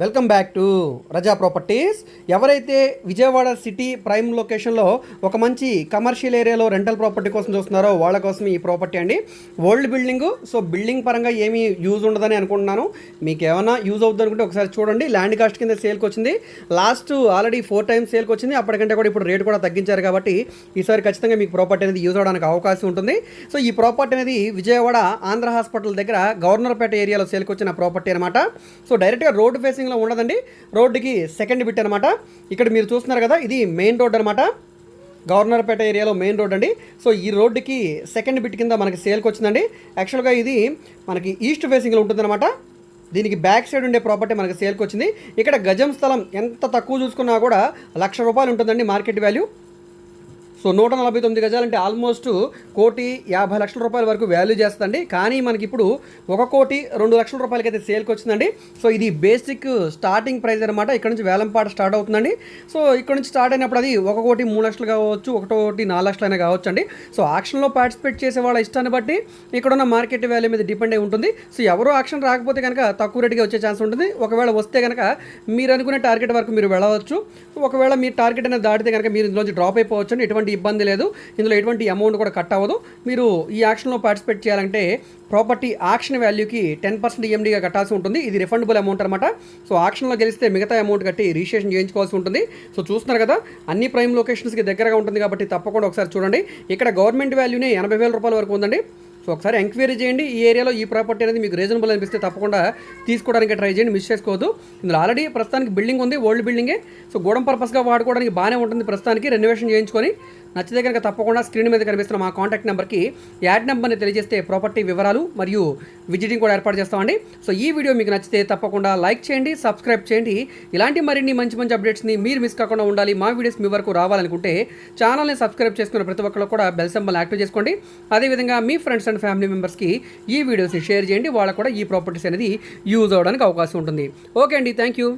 Welcome back to Raza properties. ఎవరైతే Vijayawada city prime లొకేషన్లో ఒక మంచి కమర్షియల్ ఏరియాలో రెంటల్ ప్రాపర్టీ కోసం చూస్తున్నారో వాళ్ళ కోసం ఈ ప్రాపర్టీ అండి. ఓల్డ్ బిల్డింగ్ సో బిల్డింగ్ పరంగా ఏమీ యూజ్ ఉండదని అనుకుంటున్నాను. మీకు ఏమైనా యూజ్ అవుతుంది అనుకుంటే ఒకసారి చూడండి. ల్యాండ్ కాస్ట్ కింద సేల్కి వచ్చింది. లాస్ట్ ఆల్రెడీ ఫోర్ టైమ్స్ సేల్కి వచ్చింది. అప్పటికంటే కూడా ఇప్పుడు రేట్ కూడా తగ్గించారు కాబట్టి ఈసారి ఖచ్చితంగా మీకు ప్రాపర్టీ అనేది యూజ్ అవడానికి అవకాశం ఉంటుంది. సో ఈ ప్రాపర్టీ అనేది విజయవాడ ఆంధ్ర హాస్పిటల్ దగ్గర గవర్నర్పేట ఏరియాలో సేల్కి వచ్చిన ప్రాపర్టీ అనమాట సో డైరెక్ట్గా రోడ్ ఫేసింగ్ క్రాసింగ్లో ఉండదండి. రోడ్డుకి సెకండ్ బిట్ అనమాట ఇక్కడ మీరు చూస్తున్నారు కదా ఇది మెయిన్ రోడ్ అనమాట గవర్నర్పేట ఏరియాలో మెయిన్ రోడ్ అండి. సో ఈ రోడ్డుకి సెకండ్ బిట్ కింద మనకి సేల్కి వచ్చిందండి. యాక్చువల్గా ఇది మనకి ఈస్ట్ ఫేసింగ్లో ఉంటుందన్నమాట. దీనికి బ్యాక్ సైడ్ ఉండే ప్రాపర్టీ మనకి సేల్కి వచ్చింది. ఇక్కడ గజం స్థలం ఎంత తక్కువ చూసుకున్నా కూడా లక్ష రూపాయలు ఉంటుందండి మార్కెట్ వాల్యూ. సో నూట నలభై తొమ్మిది గజాలంటే ఆల్మోస్ట్ కోటి యాభై లక్షల రూపాయల వరకు వాల్యూ చేస్తుందండి. కానీ మనకి ఇప్పుడు ఒక కోటి రెండు లక్షల రూపాయలకి అయితే సేల్కి వచ్చిందండి. సో ఇది బేసిక్ స్టార్టింగ్ ప్రైస్ అనమాట ఇక్కడ నుంచి వేలంపాట స్టార్ట్ అవుతుందండి. సో ఇక్కడ నుంచి స్టార్ట్ అయినప్పుడు అది ఒక కోటి మూడు లక్షలు కావచ్చు ఒకటోటి నాలుగు లక్షలు అయినా కావచ్చు అండి సో ఆక్షన్లో పార్టిసిపేట్ చేసే వాళ్ళ ఇష్టాన్ని బట్టి ఇక్కడ ఉన్న మార్కెట్ వాల్యూ మీద డిపెండ్ అయి ఉంటుంది. సో ఎవరో ఆక్షన్ రాకపోతే కనుక తక్కువ రేటుగా వచ్చే ఛాన్స్ ఉంటుంది. ఒకవేళ వస్తే కనుక మీరు అనుకునే టార్గెట్ వరకు మీరు వెళ్ళవచ్చు. ఒకవేళ మీ టార్గెట్ అనేది దాటితే కనుక మీరు ఇందులోంచి డ్రాప్ అయిపోవచ్చు అండి ఎటువంటి ఇబ్బంది లేదు. ఇందులో ఎటువంటి అమౌంట్ కూడా కట్ అవ్వదు. మీరు ఈ యాక్షన్లో పార్టిసిపేట్ చేయాలంటే ప్రాపర్టీ ఆక్షన్ వాల్యూకి టెన్ పర్సెంట్ ఈఎండీగా కట్టాల్సి ఉంటుంది. ఇది రిఫండబుల్ అమౌంట్ అనమాట సో ఆక్షన్లో గెలిస్తే మిగతా అమౌంట్ కట్టి రిజిస్ట్రేషన్ చేయించుకోవాల్సి ఉంటుంది. సో చూస్తున్నారు కదా అన్ని ప్రైమ్ లొకేషన్స్కి దగ్గరగా ఉంటుంది కాబట్టి తప్పకుండా ఒకసారి చూడండి. ఇక్కడ గవర్నమెంట్ వాల్యూనే ఎనభై వేల రూపాయల వరకు ఉందండి. సో ఒకసారి ఎంక్వైరీ చేయండి. ఈ ఏరియాలో ఈ ప్రాపర్టీ అనేది మీకు రీజనబుల్ అనిపిస్తే తప్పకుండా తీసుకోవడానికి ట్రై చేయండి. మిస్ చేసుకోవద్దు. ఇందులో ఆల్రెడీ ప్రస్తుతానికి బిల్డింగ్ ఉంది. ఓల్డ్ బిల్డింగే. సో గోడం పర్పస్గా వాడుకోవడానికి బాగానే ఉంటుంది ప్రస్తుతానికి. రెనోవేషన్ చేయించుకొని నచ్చితే కనుక తప్పకుండా స్క్రీన్ మీద కనిపిస్తున్న మా కాంటాక్ట్ నెంబర్కి యాడ్ నెంబర్ని తెలియజేస్తే ప్రాపర్టీ వివరాలు మరియు విజిటింగ్ కూడా ఏర్పాటు చేస్తామండి. సో ఈ వీడియో మీకు నచ్చితే తప్పకుండా లైక్ చేయండి సబ్స్క్రైబ్ చేయండి. ఇలాంటి మరిన్ని మంచి మంచి అప్డేట్స్ని మీరు మిస్ కాకుండా ఉండాలి మా వీడియోస్ మీ వరకు రావాలనుకుంటే ఛానల్ని సబ్స్క్రైబ్ చేసుకున్న ప్రతి ఒక్కరు కూడా బెల్ సింబల్ యాక్టివ్ చేసుకోండి. అదేవిధంగా మీ ఫ్రెండ్స్ అండ్ ఫ్యామిలీ మెంబర్స్కి ఈ వీడియోస్ని షేర్ చేయండి వాళ్ళకు కూడా ఈ ప్రాపర్టీస్ అనేది యూజ్ అవ్వడానికి అవకాశం ఉంటుంది. ఓకే అండి థ్యాంక్ యూ